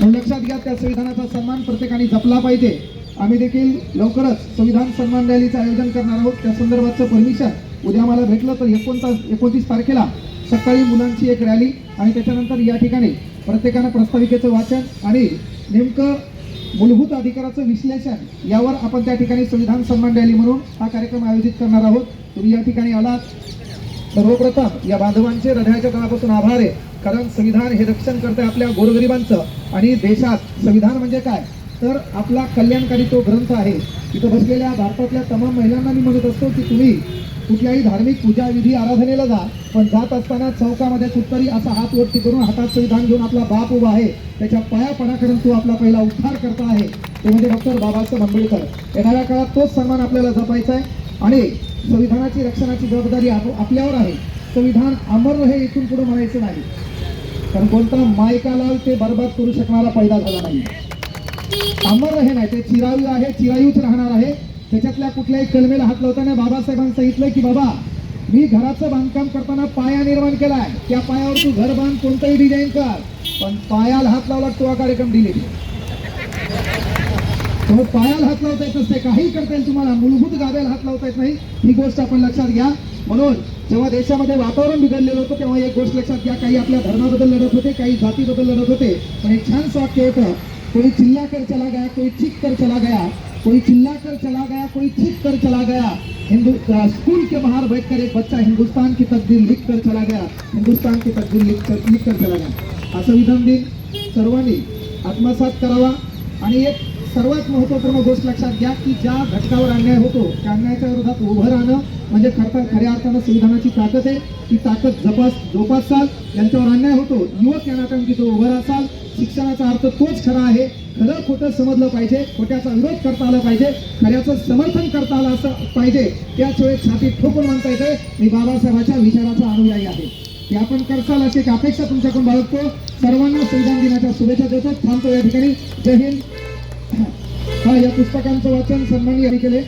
म्हणून लक्षात घ्या त्या संविधानाचा सन्मान प्रत्येकाने जपला पाहिजे. आम्ही देखील लवकरच संविधान सन्मान रॅलीचं आयोजन करणार आहोत. त्या संदर्भातचं परमिशन उद्या मला भेटलं तर एकोणतास एकोणतीस तारखेला सकाळी मुलांची एक रॅली आणि त्याच्यानंतर या ठिकाणी प्रत्येकानं प्रस्ताविकेचं वाचन आणि नेमकं मूलभूत अधिकाराचं विश्लेषण यावर आपण त्या ठिकाणी संविधान सन्मान रॅली म्हणून हा कार्यक्रम आयोजित करणार आहोत. तुम्ही या ठिकाणी आलात. सर्वप्रथम या बांधवांचे हृदयाच्या तळापासून आभार आहे. कारण संविधान हे रक्षण करते आपल्या गोरगरिबांचं. आणि देशात संविधान म्हणजे काय? तर आपला कल्याणकारी तो ग्रंथ आहे. इथं बसलेल्या भारतातल्या तमाम महिलांना मी म्हणत असतो की तुम्ही कुठल्याही धार्मिक पूजा विधी आराधनेला जा पण जात असताना चौकामध्ये कुठतरी असा हात वरती करून हातात संविधान घेऊन आपला बाप उभा आहे. त्याच्या पायापणाकडून तो आपला पहिला उद्धार करता आहे. ते म्हणजे डॉक्टर बाबासाहेब आंबेडकर. येणाऱ्या काळात तोच सन्मान आपल्याला जपायचा आहे. आणि संविधानाची रक्षणाची जबाबदारी आपल्यावर आहे. संविधान अमर हे इथून पुढे म्हणायचं नाही. कारण कोणता मायकालाल ते बर्बाद करू शकणारा पैदा झाला नाही. अमर हे नाही ते चिरायू आहे चिरायूच राहणार आहे. त्याच्यातल्या कुठल्याही कलमेला हात लावताना बाबासाहेबांनी सांगितलं की बाबा मी घराचं बांधकाम करताना पाया निर्माण केलाय. त्या पायावर तू घर बांध कोणतंही डिझाईन कर. पण पायाला हात लावला तो कार्यक्रम दिले त्यामुळे पायाला हात लावता येत नसते काही करता येईल तुम्हाला. मूलभूत गाव्याला हात लावता येत नाही. ही गोष्ट आपण लक्षात घ्या. म्हणून जेव्हा देशामध्ये वातावरण बिघडलेलं होतं तेव्हा एक गोष्ट लक्षात घ्या. काही आपल्या धर्माबद्दल लढत होते काही जातीबद्दल लढत होते. पण एक छान वाक्य होतं कोई चिल्ला कर चला गया कोई ठीक कर चला गया. कोई चिल्ला कर चला गया कोई चीख कर चला गया. हिंदू स्कूल के बाहर बैठकर एक बच्चा हिंदुस्तान की तकदीर लिख कर चला गया. हिंदुस्तान की तकदीर लिख कर लिख कर चला गया. असं विधान दिन सर्वांनी. आत्मसात करावा. आणि एक सर्वात महत्त्वपूर्ण गोष्ट लक्षात घ्या की ज्या घटकावर अन्याय होतो त्या अन्यायाच्या विरोधात उभं राहणं म्हणजे खरं खऱ्या अर्थानं संविधानाची ताकद आहे. ती ताकद जपास जोपासाल यांच्यावर अन्याय होतो युवक या नात्याने तो उभं राहाल शिक्षणाचा अर्थ तोच खरा आहे. खरं खोटं समजलं पाहिजे खोट्याचा विरोध करता आला पाहिजे खऱ्याचं समर्थन करता आलं असं पाहिजे त्याच वेळेस छाती ठोकून म्हणता येते मी बाबासाहेबाच्या विचाराचा अनुयायी आहे. ते आपण करसाल अशी एक अपेक्षा तुमच्याकडून बाळगतो. सर्वांना संविधान दिनाच्या शुभेच्छा देतो. थांबतो या ठिकाणी. जय हिंद. हा या पुस्तकांचं वाचन सन्मानी यांनी केले